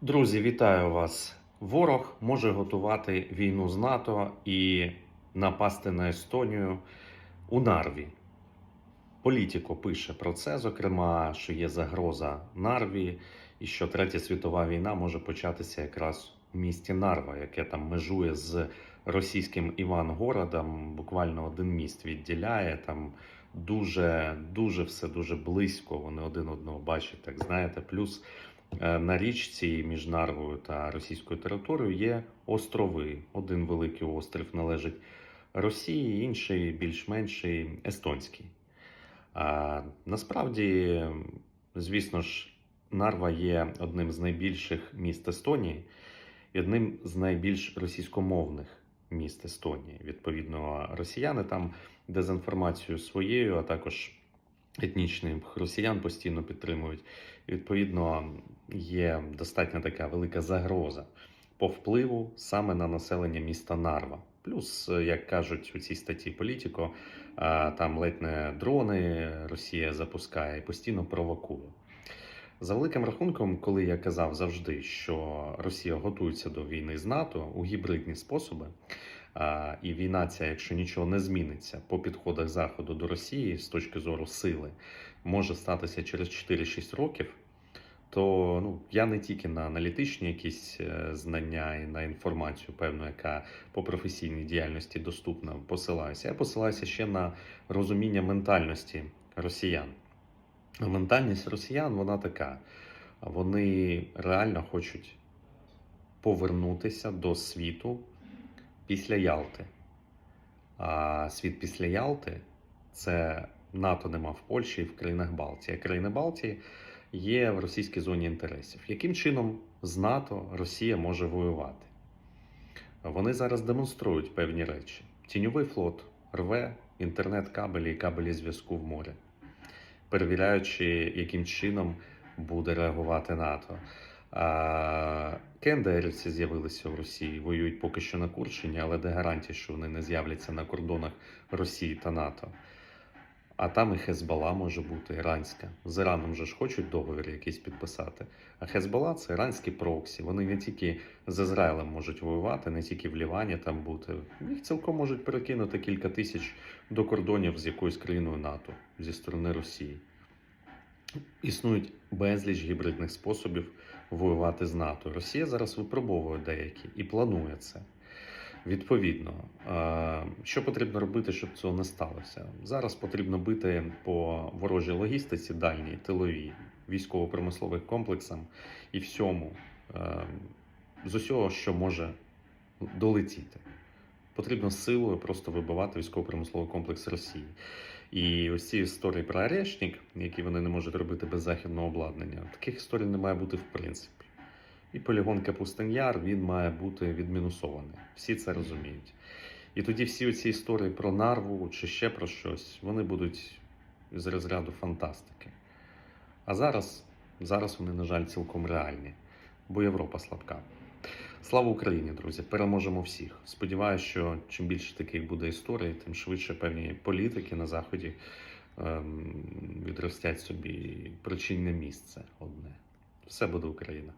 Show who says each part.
Speaker 1: Друзі, вітаю вас! Ворог може готувати війну з НАТО і напасти на Естонію у Нарві. Політіко пише про це, зокрема, що є загроза Нарві, і що Третя світова війна може початися якраз у місті Нарва, яке там межує з російським Івангородом. Буквально один міст відділяє там. Дуже дуже все дуже близько. Вони один одного бачать, так знаєте. Плюс на річці між Нарвою та російською територією є острови. Один великий острів належить Росії, інший більш-менший естонський. А, насправді, звісно ж, Нарва є одним з найбільших міст Естонії і одним з найбільш російськомовних міст Естонії. Відповідно, росіяни там дезінформацію своєю, а також етнічних росіян постійно підтримують. Відповідно, є достатньо така велика загроза по впливу саме на населення міста Нарва. Плюс, як кажуть у цій статті Політіко, там ледь не дрони Росія запускає і постійно провокує. За великим рахунком, коли я казав завжди, що Росія готується до війни з НАТО у гібридні способи, і війна ця, якщо нічого не зміниться по підходах Заходу до Росії з точки зору сили, може статися через 4-6 років, то ну, я не тільки на аналітичні якісь е, знання і на інформацію, певну, яка по професійній діяльності доступна, посилаюся. Я посилаюся ще на розуміння ментальності росіян. Ментальність росіян вона така. Вони реально хочуть повернутися до світу після Ялти. А світ після Ялти це НАТО нема в Польщі і в країнах Балтії. А країни Балтії є в російській зоні інтересів. Яким чином з НАТО Росія може воювати? Вони зараз демонструють певні речі: тіньовий флот рве інтернет-кабелі і кабелі зв'язку в морі, перевіряючи, яким чином буде реагувати НАТО. Кендерівці з'явилися в Росії, воюють поки що на Курщині, але де гарантія, що вони не з'являться на кордонах Росії та НАТО. А там і Хезбала може бути іранська. З Іраном же ж хочуть договір якийсь підписати. А Хезбала це іранські проксі. Вони не тільки з Ізраїлем можуть воювати, не тільки в Лівані там бути. Їх цілком можуть перекинути кілька тисяч до кордонів з якоюсь країною НАТО зі сторони Росії. Існують безліч гібридних способів воювати з НАТО. Росія зараз випробовує деякі і планує це. Відповідно, що потрібно робити, щоб цього не сталося? Зараз потрібно бити по ворожій логістиці, дальній, тиловій, військово-промислових комплексам і всьому з усього, що може долетіти. Потрібно силою просто вибивати військово-промисловий комплекс Росії. І ось ці історії про арешник, які вони не можуть робити без західного обладнання, таких історій не має бути в принципі. І полігон Капустин-Яр, він має бути відмінусований. Всі це розуміють. І тоді всі ці історії про нарву чи ще про щось, вони будуть з розряду фантастики. А зараз, зараз вони, на жаль, цілком реальні, бо Європа слабка. Слава Україні, друзі! Переможемо всіх. Сподіваюся, що чим більше таких буде історій, тим швидше певні політики на заході ем, відростять собі причинне місце одне. Все буде Україна.